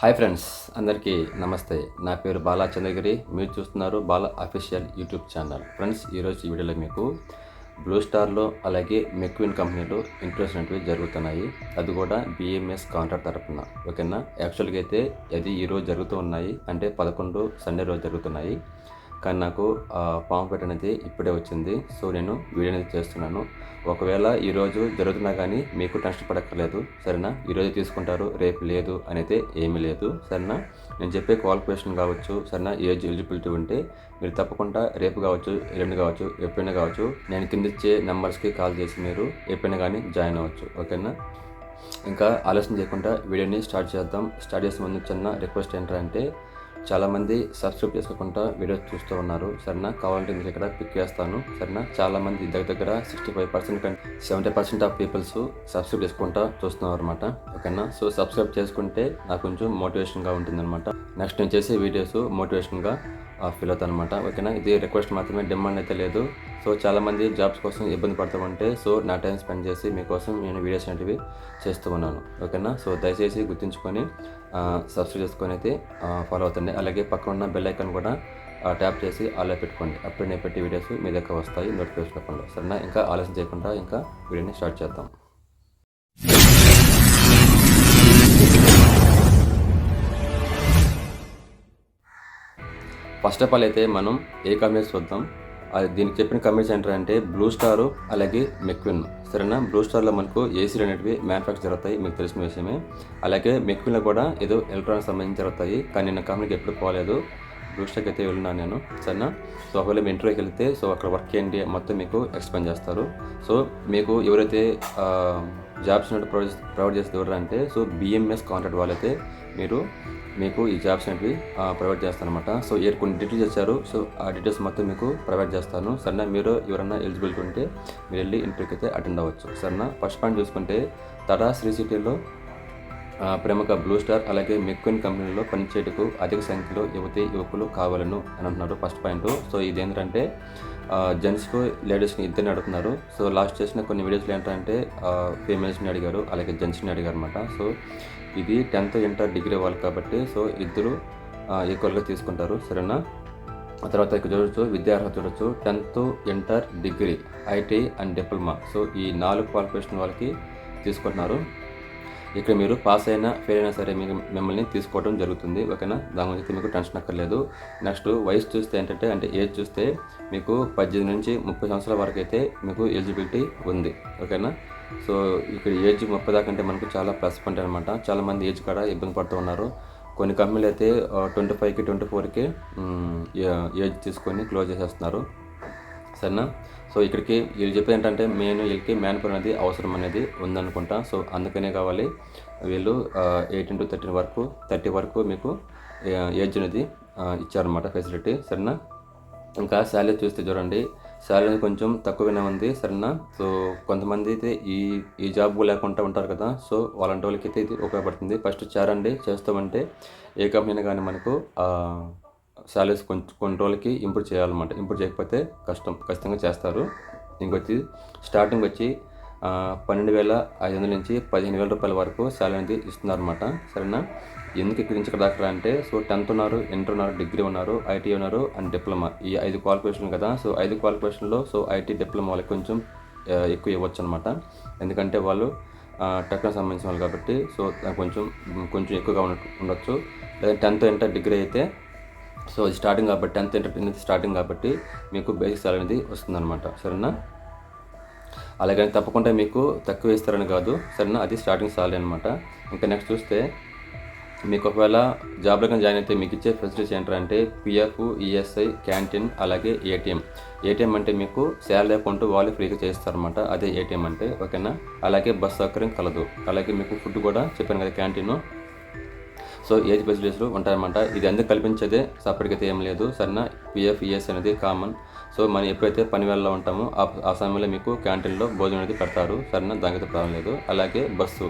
Hi friends అందరికీ నమస్తే. నా పేరు బాలా చంద్రగిరి. మీరు చూస్తున్నారు Bala official YouTube channel. Friends ఈరోజు ఈ వీడియోలో మీకు బ్లూ స్టార్లో అలాగే మెక్విన్ కంపెనీలో ఇంట్రెస్ట్ అనేవి జరుగుతున్నాయి. అది కూడా బిఎంఎస్ కాంట్రాక్ట్ తరపున ఓకేనా? యాక్చువల్గా అయితే అది ఈరోజు జరుగుతూ ఉన్నాయి. అంటే పదకొండు సండే రోజు జరుగుతున్నాయి. కానీ నాకు పాంప్లెట్ అనేది ఇప్పుడే వచ్చింది. సో నేను వీడియో అనేది చేస్తున్నాను. ఒకవేళ ఈరోజు జరుగుతున్నా కానీ మీకు టెన్షన్ పడక్కర్లేదు. సరేనా? ఈరోజు తీసుకుంటారు. రేపు లేదు అనేది ఏమీ లేదు. సరేనా? నేను చెప్పే క్వాలిఫికేషన్ కావచ్చు సరేనా? ఏజ్ ఎలిజిబిలిటీ ఉంటే మీరు తప్పకుండా రేపు కావచ్చు ఎల్లుండి కావచ్చు ఎప్పుడైనా కావచ్చు నేను కింద ఇచ్చే నెంబర్స్కి కాల్ చేసి మీరు ఎప్పుడైనా కానీ జాయిన్ అవ్వచ్చు. ఓకేనా? ఇంకా ఆలస్యం చేయకుండా వీడియోని స్టార్ట్ చేద్దాం. స్టార్ట్ చేసే ముందు చిన్న రిక్వెస్ట్ ఏంటంటే చాలామంది సబ్స్క్రైబ్ చేసుకోకుండా వీడియోస్ చూస్తూ ఉన్నారు. సరేనా? కావాలంటే మీకు ఇక్కడ పిక్ చేస్తాను. సరేనా? చాలామంది దగ్గర దగ్గర సిక్స్టీ ఫైవ్ పర్సెంట్ కంటే seventy percent of peoples subscribe చేసుకుంటా చూస్తున్నారు అనమాట ఓకేనా? సో సబ్స్క్రైబ్ చేసుకుంటే నాకు కొంచెం మోటివేషన్గా ఉంటుందన్నమాట. నెక్స్ట్ నేను చేసే వీడియోస్ మోటివేషన్గా ఫీల్ అవుతాను అనమాట ఓకేనా? ఇది రిక్వెస్ట్ మాత్రమే డిమాండ్ అయితే లేదు. సో చాలామంది జాబ్స్ కోసం ఇబ్బంది పడుతూ ఉంటే సో నా టైం స్పెండ్ చేసి మీకోసం నేను వీడియోస్ అనేటివి చేస్తూ ఉన్నాను. ఓకేనా? సో దయచేసి గుర్తుంచుకొని సబ్స్క్రైబ్ చేసుకొని అయితే ఫాలో అవుతుంది అలాగే పక్కన ఉన్న బెల్ ఐకాన్ కూడా ట్యాప్ చేసి ఆలో పెట్టుకోండి. అప్పుడు నేను పెట్టే వీడియోస్ మీ దగ్గర వస్తాయి నోటిఫికేషన్ రూపంలో సరేనా? ఇంకా ఆలస్యం చేయకుండా ఇంకా వీడియోని స్టార్ట్ చేద్దాం. ఫస్ట్ ఆఫ్ ఆల్ అయితే మనం ఏ కంపెనీస్ చూద్దాం. అది దీనికి చెప్పిన కంపెనీస్ ఏంటంటే బ్లూ స్టార్ అలాగే మెక్విన్ సరేనా? బ్లూ స్టార్లో మనకు ఏసీలు అనేటివి మ్యానుఫ్యాక్చర్ జరుగుతాయి మీకు తెలిసిన విషయమే. అలాగే మెక్విన్లో కూడా ఏదో ఎలక్ట్రానిక్స్ సంబంధించి జరుగుతాయి కానీ నేను కంపెనీకి ఎప్పుడు పోలేదు. బ్లూ స్టార్కి అయితే వెళ్ళినాను నేను సరేనా? సో ఒకవేళ మీ ఇంటర్వ్యూకి వెళ్తే సో అక్కడ వర్క్ ఏంటి మొత్తం మీకు ఎక్స్ప్లెయిన్ చేస్తారు. సో మీకు ఎవరైతే జాబ్స్ అనేవి ప్రొవైడ్ ప్రొవైడ్ చేస్తే ఎవరంటే సో బిఎంఎస్ కాంట్రాక్ట్ వాళ్ళైతే మీరు మీకు ఈ జాబ్స్ అనేవి ప్రొవైడ్ చేస్తానమాట సో ఏ కొన్ని డీటెయిల్స్ ఇచ్చారు సో ఆ డీటెయిల్స్ మొత్తం మీకు ప్రొవైడ్ చేస్తాను. సరేనా? మీరు ఎవరైనా ఎలిజిబిలిటీ ఉంటే మీరు వెళ్ళి ఇంటర్వ్యూకి అయితే అటెండ్ అవ్వచ్చు. సరేనా? ఫస్ట్ పాయింట్ చూసుకుంటే తడా శ్రీ సిటీలో ప్రముఖ బ్లూ స్టార్ అలాగే మెక్విన్ కంపెనీలో పనిచేయటకు అధిక సంఖ్యలో యువతి యువకులు కావాలను అని అంటున్నారు. ఫస్ట్ పాయింట్ సో ఇది ఏంటంటే జెంట్స్కు లేడీస్ని ఇద్దరిని అడుగుతున్నారు. సో లాస్ట్ చేసిన కొన్ని వీడియోస్లో ఏంటంటే ఫీమేల్స్ని అడిగారు అలాగే జెంట్స్ని అడిగారు అనమాట సో ఇది టెన్త్ ఇంటర్ డిగ్రీ వాళ్ళు కాబట్టి సో ఇద్దరు ఈక్వల్గా తీసుకుంటారు. సరేనా? ఆ తర్వాత ఇక్కడ చూడొచ్చు విద్యార్హత చూడొచ్చు. Tenth inter degree IT and diploma so ఈ నాలుగు క్వాలిఫికేషన్ వాళ్ళకి తీసుకుంటున్నారు. ఇక్కడ మీరు పాస్ అయినా ఫెయిల్ అయినా సరే మీకు మిమ్మల్ని తీసుకోవడం జరుగుతుంది. ఓకేనా? దాని గురించి మీకు టెన్షన్ అక్కర్లేదు. నెక్స్ట్ వయసు చూస్తే ఏంటంటే అంటే ఏజ్ చూస్తే మీకు పద్దెనిమిది నుంచి ముప్పై సంవత్సరాల వరకు అయితే మీకు ఎలిజిబిలిటీ ఉంది. ఓకేనా? సో ఇక్కడ ఏజ్ ముప్పై దాకా అంటే మనకు చాలా ప్లస్ పాయింట్ అనమాట చాలామంది ఏజ్ కాడ ఇబ్బంది పడుతూ ఉన్నారు. కొన్ని కంపెనీలు అయితే ట్వంటీ ఫైవ్కి ట్వంటీ ఫోర్కి ఏజ్ తీసుకొని క్లోజ్ చేసేస్తున్నారు. సరేనా? సో ఇక్కడికి వీళ్ళు చెప్పేది ఏంటంటే మెయిన్ వీళ్ళకి మ్యాన్ పవర్ అనేది అవసరం అనేది ఉందనుకుంటా. సో అందుకనే కావాలి వీళ్ళు ఎయిటీన్ టు థర్టీన్ వరకు థర్టీ వరకు మీకు ఏజ్ అనేది ఇచ్చారనమాట ఫెసిలిటీ సరేనా? ఇంకా శాలరీ చూస్తే చూడండి. శాలరీ కొంచెం తక్కువగానే ఉంది. సరేనా? సో కొంతమంది అయితే ఈ ఈ జాబ్ లేకుండా ఉంటారు కదా. సో వాళ్ళంటి వాళ్ళకి అయితే ఇది ఉపయోగపడుతుంది. ఫస్ట్ చేరండి. చేస్తామంటే ఏ కంపెనీ కానీ మనకు శాలరీస్ కొంచెం కొన్ని రోజులకి ఇంప్రూవ్ చేయాలన్నమాట. ఇంప్రూవ్ చేయకపోతే కష్టం ఖచ్చితంగా చేస్తారు. ఇంకొచ్చి స్టార్టింగ్ వచ్చి పన్నెండు వేల ఐదు వందల నుంచి పదిహేను వేల రూపాయల వరకు శాలరీ అనేది ఇస్తున్నారన్నమాట. సరేనా? ఎందుకు ఇక్కడ నుంచి ఇక్కడ దాకా అంటే సో టెన్త్ ఉన్నారు ఇంటర్ ఉన్నారు డిగ్రీ ఉన్నారు ఐటీ ఉన్నారు అండ్ డిప్లొమా ఈ ఐదు క్వాలిఫికేషన్ కదా సో ఐదు క్వాలిఫికేషన్లో సో ఐటీ డిప్లొమా వాళ్ళకి కొంచెం ఎక్కువ ఇవ్వచ్చు అనమాట ఎందుకంటే వాళ్ళు టెక్నాలజీ సంబంధించిన వాళ్ళు కాబట్టి సో కొంచెం కొంచెం ఎక్కువగా ఉండొచ్చు. లేదా టెన్త్ ఇంటర్ డిగ్రీ అయితే సో ఇది స్టార్టింగ్ కాబట్టి టెన్త్ ఇంటర్ స్టార్టింగ్ కాబట్టి మీకు బేసిక్ సాలరీ అనేది వస్తుందన్నమాట. సరేనా? అలాగని తప్పకుండా మీకు తక్కువ ఇస్తారని కాదు. సరేనా? అది స్టార్టింగ్ సాలరీ అనమాట ఇంకా నెక్స్ట్ చూస్తే మీకు ఒకవేళ జాబ్లో కానీ జాయిన్ అయితే మీకు ఇచ్చే ఫెసిలిటీస్ ఏంటంటే పిఎఫ్ ఈఎస్ఐ క్యాంటీన్ అలాగే ఏటీఎం ఏటీఎం అంటే మీకు శాలరీ అకౌంట్ వాళ్ళు ఫ్రీగా చేస్తారనమాట అదే ఏటీఎం అంటే ఓకేనా? అలాగే బస్ సౌకర్యం కలదు. అలాగే మీకు ఫుడ్ కూడా చెప్పాను కదా క్యాంటీన్ సో ఏజ్ ఫెసిలిటీస్లు ఉంటాయన్నమాట ఇది ఎందుకు కల్పించేదే? సపరేట్గా అయితే ఏం లేదు. సరేనా? పిఎఫ్ ఈఎస్ అనేది కామన్. సో మనం ఎప్పుడైతే పని వేళలో ఉంటామో ఆ సమయంలో మీకు క్యాంటీన్లో భోజనం అనేది పెడతారు. సరేనా? దానికైతే ప్రాబ్లం లేదు. అలాగే బస్సు.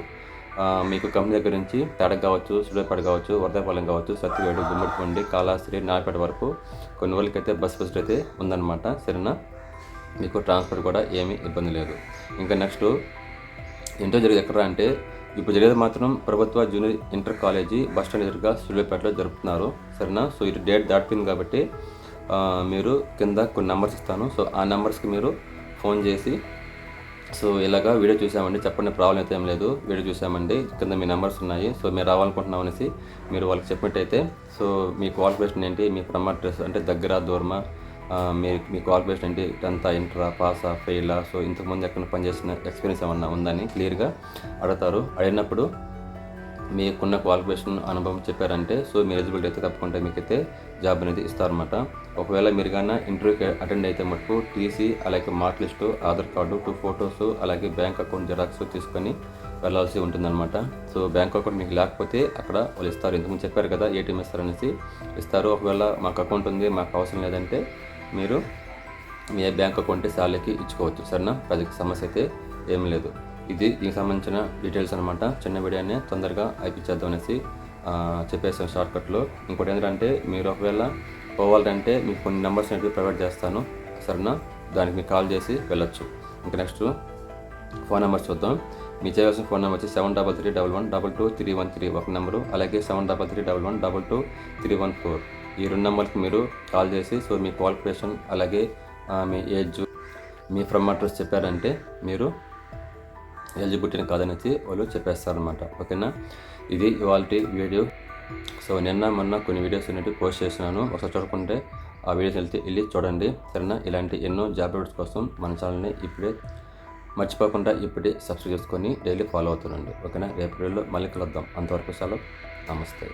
మీకు కంపెనీ దగ్గర నుంచి తడక కావచ్చు సుడేపేట కావచ్చు వరదాపాలెం కావచ్చు సత్తివేడు గుమ్మడిపండి కాళాశ్రీ నాయపేట వరకు కొన్ని రోజులకైతే బస్ ఫెసిలిటీ అయితే ఉందన్నమాట. సరేనా? మీకు ట్రాన్స్పోర్ట్ కూడా ఏమీ ఇబ్బంది లేదు. ఇంకా నెక్స్ట్ ఇంటర్వ్యూ జరిగేది ఎక్కడ అంటే ఇప్పుడు జరిగేది మాత్రం ప్రభుత్వ junior inter college bus stand ఎదురుగా సూర్యాపేటలో జరుపుతున్నారు. సరేనా? సో ఇది డేట్ దాటిపోయింది కాబట్టి మీరు కింద కొన్ని నెంబర్స్ ఇస్తాను. సో ఆ నెంబర్స్కి మీరు ఫోన్ చేసి సో ఇలాగా వీడియో చూసామండి. చెప్పండి ప్రాబ్లం అయితే ఏం లేదు. వీడియో చూసామండి. కింద మీ నెంబర్స్ ఉన్నాయి. సో మీరు రావాలనుకుంటున్నాం అనేసి మీరు వాళ్ళకి చెప్పినట్టయితే సో మీ క్వాలిఫికేషన్ ఏంటి? మీ ప్రమాణ డ్రెస్ అంటే దగ్గర దూరమా? మీరు మీ క్వాలిఫికేషన్ ఏంటి టెన్త్ ఇంటరా పాసా ఫెయిలా సో ఇంతకుముందు ఎక్కడ పనిచేసిన ఎక్స్పీరియన్స్ ఏమన్నా ఉందని క్లియర్గా అడుగుతారు. అడిగినప్పుడు మీకున్న క్వాలిఫికేషన్ అనుభవం చెప్పారంటే సో మీ ఎలిజిబిలిటీ అయితే తప్పకుండా మీకైతే జాబ్ అనేది ఇస్తారన్నమాట. ఒకవేళ మీరు కన్నా ఇంటర్వ్యూకి అటెండ్ అయితే మటుకు టీసీ అలాగే mark list Aadhaar card two photos అలాగే బ్యాంక్ అకౌంట్ జెరాక్స్ తీసుకొని వెళ్ళాల్సి ఉంటుందన్నమాట. సో బ్యాంక్ అకౌంట్ మీకు లేకపోతే అక్కడ వాళ్ళు ఇస్తారు. ఇంతకుముందు చెప్పారు కదా ఏటీఎం ఇస్తారనేసి ఇస్తారు. ఒకవేళ మాకు అకౌంట్ ఉంది మాకు అవసరం లేదంటే మీరు మీ బ్యాంక్ అకౌంట్ శాలరీకి ఇచ్చుకోవచ్చు సరేనా? పెద్ద సమస్య అయితే ఏం లేదు. ఇది దీనికి సంబంధించిన డీటెయిల్స్ అనమాట చిన్న వీడియోనే తొందరగా అయిపించేద్దాం అనేసి ఆ, చెప్పేసాను షార్ట్కట్లో ఇంకోటి ఏంటంటే మీరు ఒకవేళ పోవాలంటే మీకు కొన్ని నెంబర్స్ అనేవి ప్రొవైడ్ చేస్తాను సరేనా? దానికి మీరు కాల్ చేసి వెళ్ళొచ్చు. ఇంకా నెక్స్ట్ ఫోన్ నెంబర్ చూద్దాం. మీ చేయవలసిన ఫోన్ నెంబర్ వచ్చి seven double three double one double two three one three ఒక నెంబరు. అలాగే seven double three double one double two three one four. ఈ రెండు నెంబర్కి మీరు కాల్ చేసి సో మీ క్వాలిఫికేషన్ అలాగే మీ ఏజ్ మీ ఫ్రమ్ అడ్రస్ చెప్పారంటే మీరు ఎలిజిబిలిటీని కాదనేసి వాళ్ళు చెప్పేస్తారనమాట ఓకేనా? ఇది ఇవాళ వీడియో. సో నిన్న మొన్న కొన్ని వీడియోస్ అనేవి పోస్ట్ చేసినాను. ఒకసారి చూడకుంటే ఆ వీడియోస్ వెళ్తే వెళ్ళి చూడండి. సరేనా? ఇలాంటి ఎన్నో జాబ్ అప్డేట్స్ కోసం మన ఛానల్ని ఇప్పుడే మర్చిపోకుండా ఇప్పుడే సబ్స్క్రైబ్ చేసుకొని డైలీ ఫాలో అవుతుండండి. ఓకేనా? రేపు వీడియోలో మళ్ళీ కలుద్దాం. అంతవరకు సెలవు. నమస్తే.